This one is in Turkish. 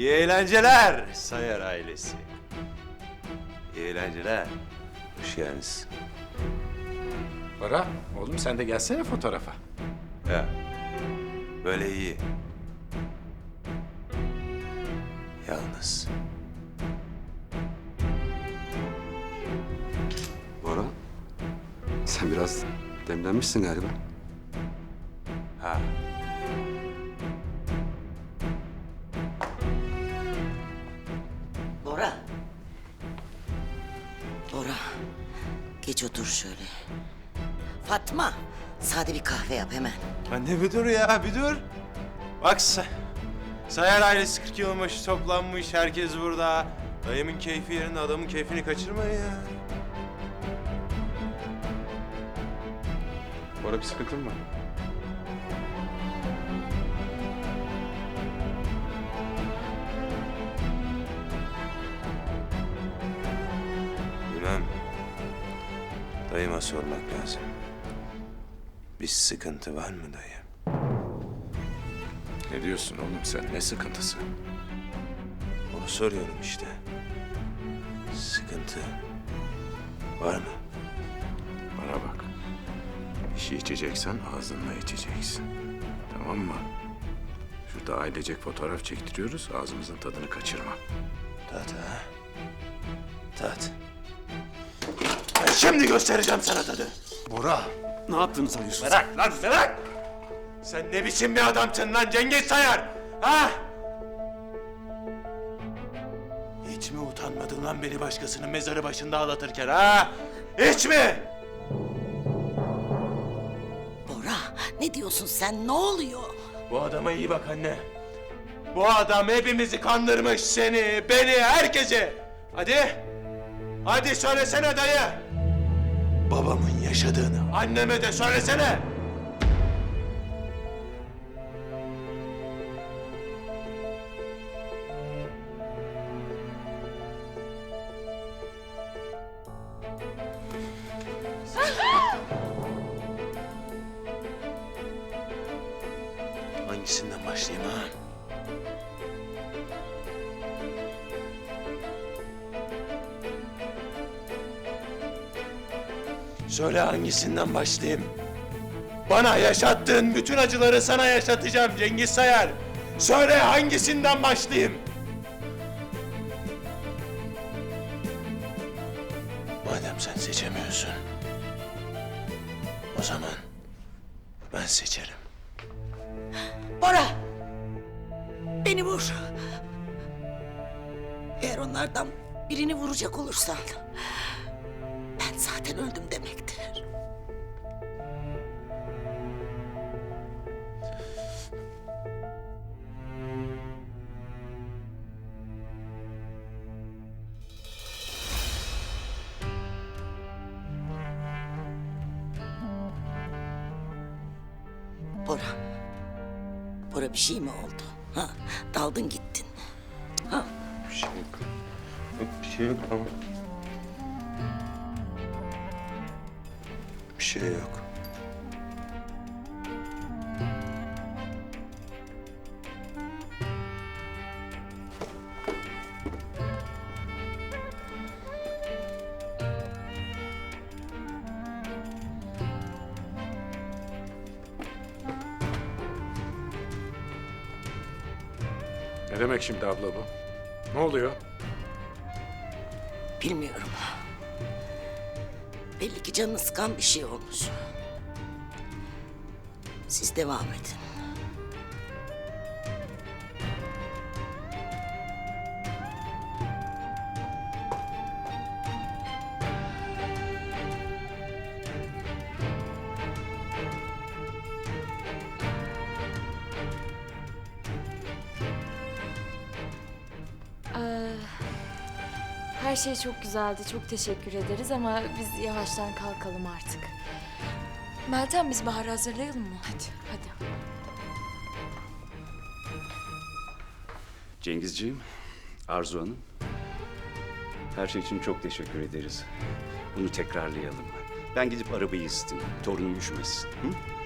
İyi eğlenceler Sayar ailesi. İyi eğlenceler. Hoş geldiniz. Bora, oğlum sen de gelsene fotoğrafa. Ya. Böyle iyi. Yalnız. Bora, sen biraz demlenmişsin galiba. Geç otur şöyle. Fatma. Sade bir kahve yap hemen. Anne bir dur ya bir dur. Bak Sa- Sayar ailesi 40 yılın başı toplanmış. Herkes burada. Dayımın keyfi yerinde adamın keyfini kaçırmayın ya. Bora bir sıkıntın mı? Bilmem. Dayıma sormak lazım. Bir sıkıntı var mı dayı? Ne diyorsun oğlum sen? Ne sıkıntısı? Onu soruyorum işte. Sıkıntı var mı? Bana bak. Bir şey içeceksen ağzınla içeceksin. Tamam mı? Şurada ailecek fotoğraf çektiriyoruz. Ağzımızın tadını kaçırma. Tat ha? Tat. Şimdi göstereceğim sana tadı. Bora, ne yaptığını sanıyorsun? Bırak lan bırak! Sen ne biçim bir adamsın lan Cengiz Sayar? Ha? Hiç mi utanmadın lan beni başkasının mezarı başında ağlatırken ha? Hiç mi? Bora ne diyorsun sen? Ne oluyor? Bu adama iyi bak anne. Bu adam hepimizi kandırmış seni, beni, herkesi. Hadi. Hadi söylesene dayı. Babamın yaşadığını anneme de söylesene. Hangisinden başlayayım ha? Söyle hangisinden başlayayım? Bana yaşattığın bütün acıları sana yaşatacağım Cengiz Sayar. Söyle hangisinden başlayayım? Madem sen seçemiyorsun, o zaman ben seçerim. Bora! Beni vur. Eğer onlardan birini vuracak olursan... ...ben zaten öldüm demektir. Bora. Bora bir şey mi oldu? Ha, daldın gittin. Ha, Bir şey yok. Yok bir şey yok ama. Bir şey yok. Demek şimdi abla bu? Ne oluyor? bilmiyorum. Belli ki canını sıkan bir şey olmuş. Siz devam edin. Her şey çok güzeldi. Çok teşekkür ederiz ama biz yavaştan kalkalım artık. Meltem biz Bahar'ı hazırlayalım mı? Hadi, hadi. Cengizciğim, Arzu Hanım. Her şey için çok teşekkür ederiz. Bunu tekrarlayalım. Ben gidip arabayı ısıtayım. Torunum üşümesin. Hı?